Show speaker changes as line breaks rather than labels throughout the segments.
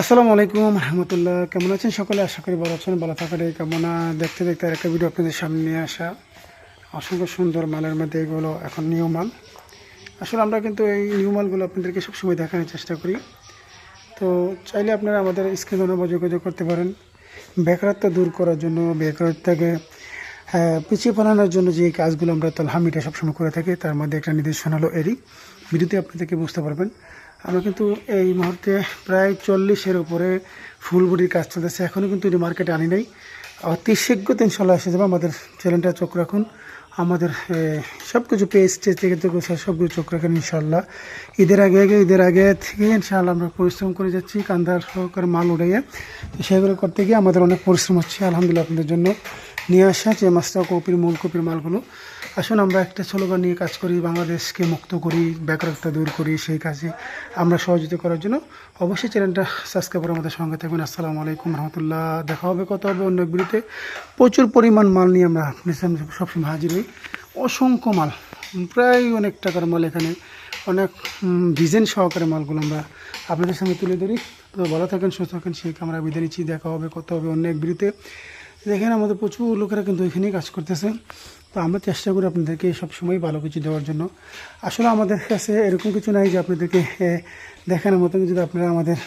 আসসালামু আলাইকুম রহমতুল্লাহ। কেমন আছেন সকলে? আশা করি ভালো আছেন ভালো থাকার এই কামনা। দেখতে দেখতে আর একটা ভিডিও আপনাদের সামনে নিয়ে আসা। অসংখ্য সুন্দর মালের মধ্যে এগুলো এখন নিউ মাল। আসলে আমরা কিন্তু এই নিউ মালগুলো আপনাদেরকে সবসময় দেখানোর চেষ্টা করি। তো চাইলে আপনারা আমাদের স্ক্রিনে নম্বর যোগাযোগ করতে পারেন। বেকারত্ব দূর করার জন্য বেকারত্বকে আহ, পিছিয়ে পালানোর জন্য যে কাজগুলো আমরা তলহামিটা সবসময় করে থাকি তার মধ্যে একটা নির্দেশনা হলো এরই ভিডিওতে আপনাদেরকে বুঝতে পারবেন। আমরা কিন্তু এই মুহূর্তে প্রায় চল্লিশের উপরে ফুলবুড়ির কাজ চলতেছে। এখনও কিন্তু এটি মার্কেটে আনি নাই। অতি শীঘ্রত ইনশাল্লাহ এসে যাবে। আমাদের চ্যানেলটা চোখ রাখুন। আমাদের সব কিছু পেজ টেজ থেকে তো সব কিছু চোখ রাখেন ইনশাল্লাহ। ঈদের আগে আগে, ঈদের আগে থেকে ইনশাল্লাহ আমরা পরিশ্রম করে যাচ্ছি, কান্দার সহকারে মাল উড়াইয়ে। সেগুলো করতে গিয়ে আমাদের অনেক পরিশ্রম হচ্ছে, আলহামদুলিল্লাহ আপনাদের জন্য। নিয়ে আসা যে মাছটা কপির মূল কপির মালগুলো। আসুন, আমরা একটা স্লোগান নিয়ে কাজ করি, বাংলাদেশকে মুক্ত করি, বেকারত্ব দূর করি সেই কাজে আমরা সহযোগিতা করার জন্য। অবশ্যই চ্যানেলটা সাবস্ক্রাইব করে আমাদের সঙ্গে থাকবেন আসসালামু আলাইকুম রহমতুল্লাহ। দেখা হবে কত হবে অন্য এক প্রচুর পরিমাণ মাল নিয়ে আমরা সবসময় হাজির হই। অসংখ্য মাল, প্রায় অনেক টাকার মাল এখানে। অনেক ডিজাইন সহকারে মালগুলো আমরা আপনাদের সামনে তুলে ধরি। তো ভালো থাকেন, সুস্থ থাকেন, সেই আমরা বিদায় নিচ্ছি। দেখা হবে কত হবে অন্য এক ভিডিওতে। দেখেন আমাদের প্রচুর লোকেরা কিন্তু এখানেই কাজ করতেছে। তো আমরা চেষ্টা করি আপনাদেরকে সবসময় ভালো কিছু দেওয়ার জন্য। আসলে আমাদের কাছে এরকম কিছু নাই যে আপনাদেরকে দেখানোর মতো যদি আপনারা আমাদের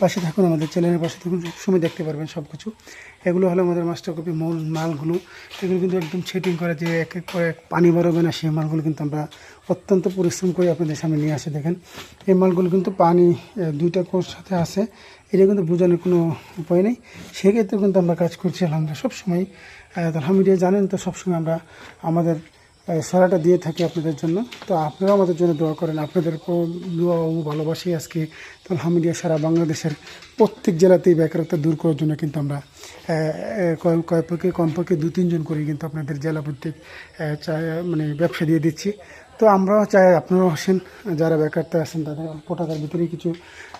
পাশে থাকুন, আমাদের চ্যানেলের পাশে থাকুন সবসময় দেখতে পারবেন সব কিছু এগুলো হলো আমাদের মাস্টার কপি মূল মালগুলো। এগুলো কিন্তু একদম ছেটিং করা যে এক এক করে পানি বেরোবে না, সেই মালগুলো কিন্তু আমরা অত্যন্ত পরিশ্রম করে আপনাদের সামনে নিয়ে আসে, দেখেন। এই মালগুলো কিন্তু পানি দুইটা কোর্স সাথে আছে। এটা কিন্তু বোঝানোর কোনো উপায় নেই। সেক্ষেত্রে কিন্তু আমরা কাজ করছি, আলহামদুলিল্লাহ, সবসময় আলহামদুলিল্লাহ জানেন তো সবসময় আমরা আমাদের সারাটা দিয়ে থাকি আপনাদের জন্য। তো আপনারাও আমাদের জন্য দোয়া করেন। আপনাদের ভালোবাসি আজকে। আলহামদুলিল্লাহ সারা বাংলাদেশের প্রত্যেক জেলাতেই বেকারত্ব দূর করার জন্য কিন্তু আমরা কয়েক পক্ষে, কমপক্ষে দু তিনজন করে কিন্তু আপনাদের জেলা প্রত্যেক মানে ব্যবসা দিয়ে দিচ্ছি। তো আমরাও চাই আপনারাও আসেন, যারা বেকারত্ব আছেন তাদের অল্প টাকার ভিতরে কিছু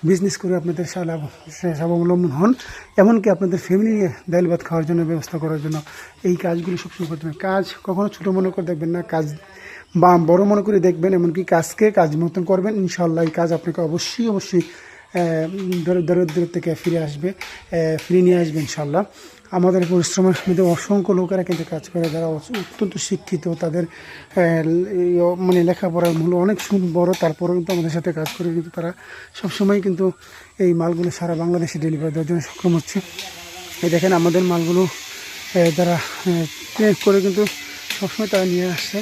বিজনেস করে আপনাদের স্বাবলম্ব- স্বাবলম্বন হন। এমনকি আপনাদের ফ্যামিলি নিয়ে ডাইল ভাত খাওয়ার জন্য ব্যবস্থা করার জন্য এই কাজগুলি সবসময় করতে কাজ কখনো ছোটো মনে করে দেখবেন না, কাজ বা বড় মনে করে দেখবেন, এমনকি কাজকে কাজ মতন করবেন। ইনশাল্লাহ এই কাজ আপনাকে অবশ্যই অবশ্যই দরিদ্র থেকে ফিরে আসবে ফিরে নিয়ে আসবে ইনশাল্লাহ আমাদের পরিশ্রমের মধ্যে অসংখ্য লোকেরা কিন্তু কাজ করে, যারা অত্যন্ত শিক্ষিত, তাদের মানে লেখাপড়ার মূল্য অনেক বড়, তারপরেও কিন্তু আমাদের সাথে কাজ করে, কিন্তু তারা সবসময় কিন্তু এই মালগুলো সারা বাংলাদেশে ডেলিভারি দেওয়ার জন্য সক্ষম হচ্ছে। এই দেখেন আমাদের মালগুলো তারা ট্রেন করে কিন্তু সবসময় তারা নিয়ে আসছে।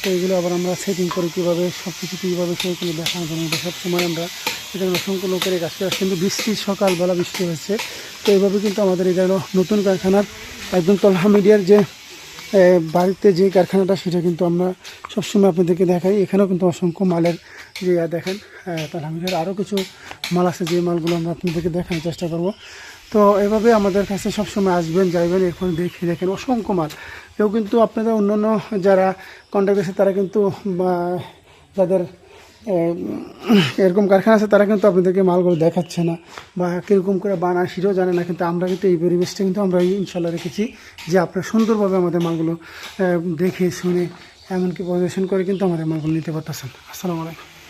তো এগুলো আবার আমরা সেটিং করে কীভাবে সব কিছু কীভাবে সেগুলো দেখানোর জন্য, সবসময় আমরা এখানে অসংখ্য লোকের কাজ করে কিন্তু বৃষ্টি সকালবেলা বৃষ্টি হয়েছে। তো এইভাবে কিন্তু আমাদের হলো নতুন কারখানার একদম তলহা মিডিয়ার যে বাড়িতে যে কারখানাটা, সেটা কিন্তু আমরা সবসময় আপনাদেরকে দেখাই। এখানেও কিন্তু অসংখ্য মালের যে ইয়া দেখেন তলহা মিডিয়ার আরও কিছু মাল আছে, যে মালগুলো আমরা আপনাদেরকে দেখানোর চেষ্টা করব। তো এভাবে আমাদের কাছে সবসময় আসবেন, যাইবেন এখন দেখে দেখেন অসংখ্য মাল। কেউ কিন্তু আপনাদের অন্যান্য যারা কন্ট্যাক্ট আছে, তারা কিন্তু যাদের এরকম কারখানা আছে, তারা কিন্তু আপনাদেরকে মালগুলো দেখাচ্ছে না বা কীরকম করে বানায় সেটাও জানে না, কিন্তু আমরা কিন্তু এই পরিবেশটা কিন্তু আমরা ইনশাল্লাহ রেখেছি যে আপনারা সুন্দরভাবে আমাদের মালগুলো দেখে, শুনে এমনকি পরিবেশন করে কিন্তু আমাদের মালগুলো নিতে পারতেছেন। আসসালামু আলাইকুম।